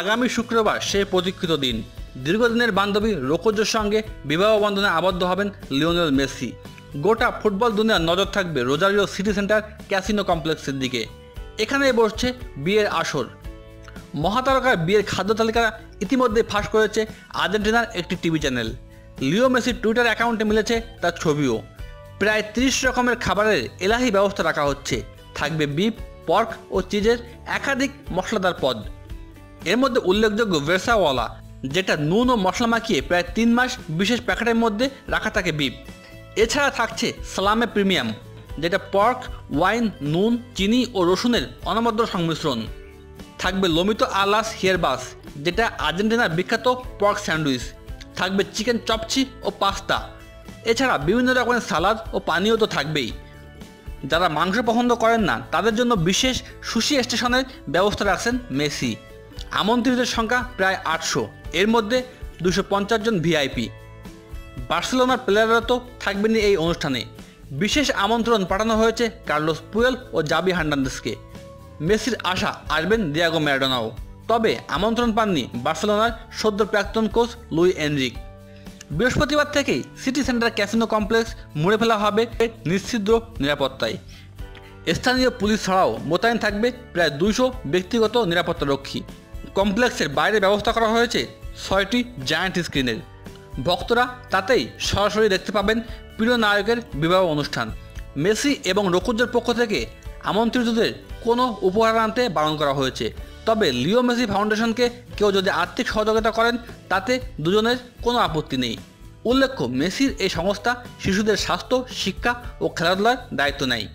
আগামী শুক্রবার সে প্রতীক্ষিত দিন। দীর্ঘদিনের বান্ধবী রোকোজোর সঙ্গে বিবাহ বন্ধনে আবদ্ধ হবেন লিওনেল মেসি। গোটা ফুটবল দুনিয়ার নজর থাকবে রোজারিও সিটি সেন্টার ক্যাসিনো কমপ্লেক্সের দিকে। এখানে বসছে বিয়ের আসর। মহাতারকার বিয়ের খাদ্য তালিকা ইতিমধ্যে ফাঁস করেছে আর্জেন্টিনার একটি টিভি চ্যানেল। লিও মেসির টুইটার অ্যাকাউন্টে মিলেছে তার ছবিও। প্রায় ত্রিশ রকমের খাবারের এলাহি ব্যবস্থা রাখা হচ্ছে। থাকবে বিফ পর্ক ও চিজের একাধিক মশলাদার পদ। এর মধ্যে উল্লেখযোগ্য ভেরসাওয়ালা যেটা নুন ও মশলা মাখিয়ে প্রায় তিন মাস বিশেষ প্যাকেটের মধ্যে রাখা থাকে বিপ এছাড়া থাকছে সালামে প্রিমিয়াম, যেটা পর্ক ওয়াইন নুন, চিনি ও রসুনের অনবদ্য সংমিশ্রণ। থাকবে লোমিতো আলাস হিয়ারবাস যেটা আর্জেন্টিনার বিখ্যাত পর্ক স্যান্ডউইচ থাকবে চিকেন চপচি ও পাস্তা। এছাড়া বিভিন্ন রকমের সালাদ ও পানীয় তো থাকবেই। যারা মাংস পছন্দ করেন না, তাদের জন্য বিশেষ সুশি স্টেশনের ব্যবস্থা রাখছেন মেসি। আমন্ত্রিতের সংখ্যা প্রায় আটশো। এর মধ্যে দুশো পঞ্চাশ জন ভিআইপি। বার্সেলোনার প্লেয়াররা তো থাকবেনই এই অনুষ্ঠানে। বিশেষ আমন্ত্রণ পাঠানো হয়েছে কার্লোস পুয়েল ও জাবি হার্নান্দেসকে মেসির আশা আসবেন দিয়াগো ম্যারাডোনাও। তবে আমন্ত্রণ পাননি বার্সেলোনার সদ্য প্রাক্তন কোচ লুই এনরিক। বৃহস্পতিবার থেকেই সিটি সেন্টার ক্যাসিনো কমপ্লেক্স মুড়ে ফেলা হবে নিশ্চিদ্র নিরাপত্তায়। স্থানীয় পুলিশ ছাড়াও মোতায়েন থাকবে প্রায় দুইশো ব্যক্তিগত নিরাপত্তারক্ষী কমপ্লেক্সের বাইরে ব্যবস্থা করা হয়েছে ছয়টি জায়ান্ট স্ক্রিনের। ভক্তরা তাতেই সরাসরি দেখতে পাবেন প্রিয় নায়কের বিবাহ অনুষ্ঠান। মেসি এবং রকুজের পক্ষ থেকে আমন্ত্রিতদের কোনো উপহার আনতে বারণ করা হয়েছে। তবে লিও মেসি ফাউন্ডেশনকে কেউ যদি আর্থিক সহযোগিতা করেন, তাতে দুজনের কোনো আপত্তি নেই। উল্লেখ্য, মেসির এই সংস্থা শিশুদের স্বাস্থ্য, শিক্ষা ও খেলাধুলার দায়িত্ব নেয়।